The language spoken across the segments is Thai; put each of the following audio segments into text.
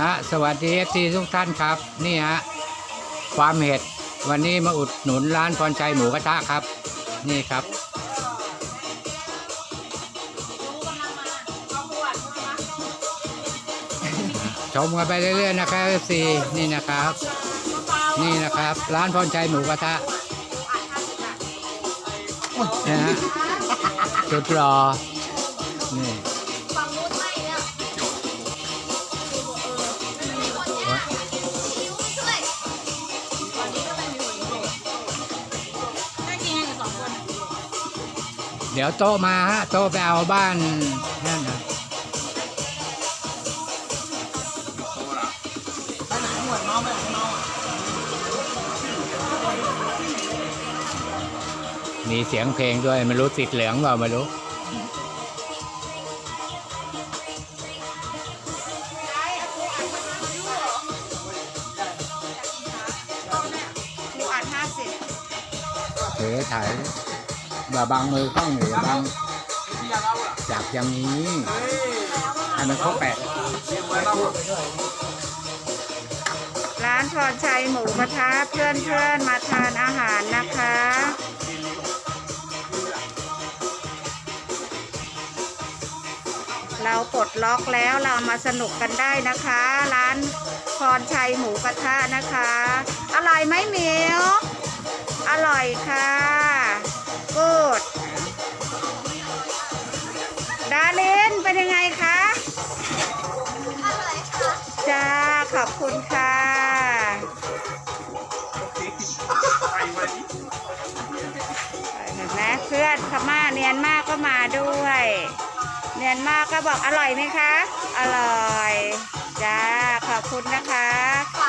ฮะสวัสดีเอฟซีทุกท่านครับ นี่ฮะฟามเห็ดวันนี้มาอุดหนุนร้านพรชัยหมูกระทะครับ นี่ครับ ชมกันไปเรื่อยๆนะครับเอฟซีนี่นะครับ นี่นะครับ ร้านพรชัยหมูกระทะนะฮะจุดรอนี่ เดี๋ยวโต๊ะมาฮะโต๊ะไปเอาบ้านนั่นนะมีเสียงเพลงด้วยไม่รู้ติดเหลืองเปล่าไม่รู้หมูอัดห้าสิบเถือถ่าย อย่าบังมือกล้องอยู่อย่าบังจับอย่างนี้ให้มันครบแปดร้านพรชัยหมูกระทะเพื่อนเพื่อนมาทานอาหารนะคะ เราปลดล็อกแล้วเรามาสนุกกันได้นะคะ ร้านพรชัยหมูกระทะนะคะ อร่อยไหมหมิวอร่อยค่ะ กูดดารินเป็นยังไงคะอร่อยค่ะจ้าขอบคุณค่ะ เห็นไหมเพื่อนพม่าเนียนมากก็มาด้วย เนียนมากก็บอกอร่อยไหมคะ อร่อย จ้า ขอบคุณนะคะ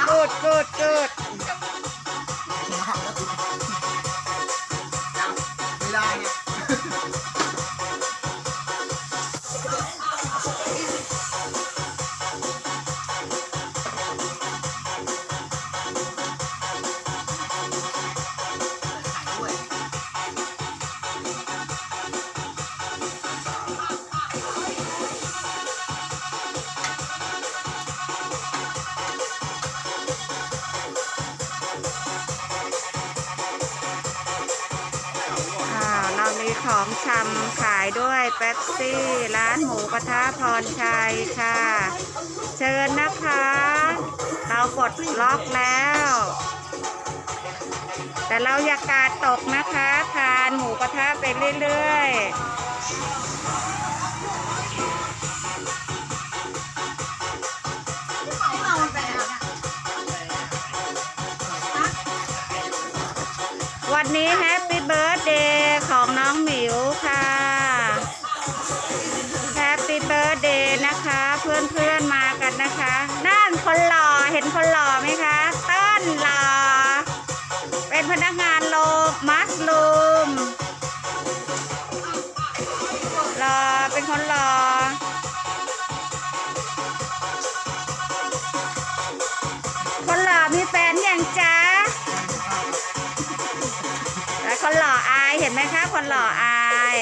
กูดกูดกูด ของชำขายด้วยเป๊ปซี่ ร้านหมูกระทะพรชัยค่ะ เชิญนะคะ เรากดล็อกแล้ว แต่เราอย่ากาดตกนะคะ ทานหมูกระทะไปเรื่อยๆ วันนี้แฮ ไหมคะ คนหล่ออาย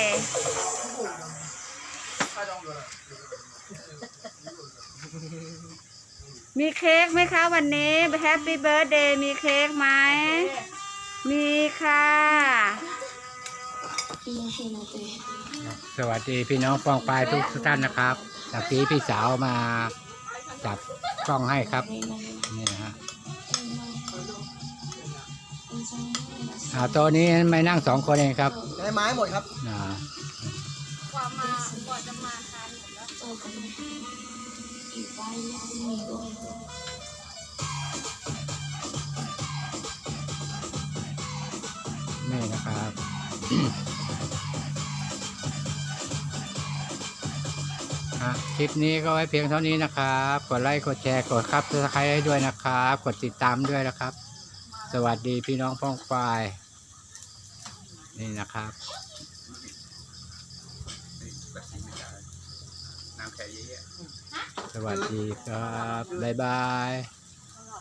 มีเค้กไหมคะ วันนี้แฮปปี้เบิร์ดเดย์มีเค้กไหม มีค่ะสวัสดีพี่น้องฟองปลายทุกท่านนะครับตะกี้พี่สาวมาจับกล้องให้ครับ นี่นะฮะ อ่าตัวนี้ไม่นั่งสองคนเองครับได้ไม้หมดครับ อ่ากว่ามากว่าจะมาทานหมดแล้วนี่นะครับ อะคลิปนี้ก็ไว้เพียงเท่านี้นะครับ กดไลค์กดแชร์กดครับสไครต์ให้ด้วยนะครับ กดติดตามด้วยนะครับ สวัสดีพี่น้องพ้องฝ่าย นี่นะครับสวัสดีครับ บ๊ายบาย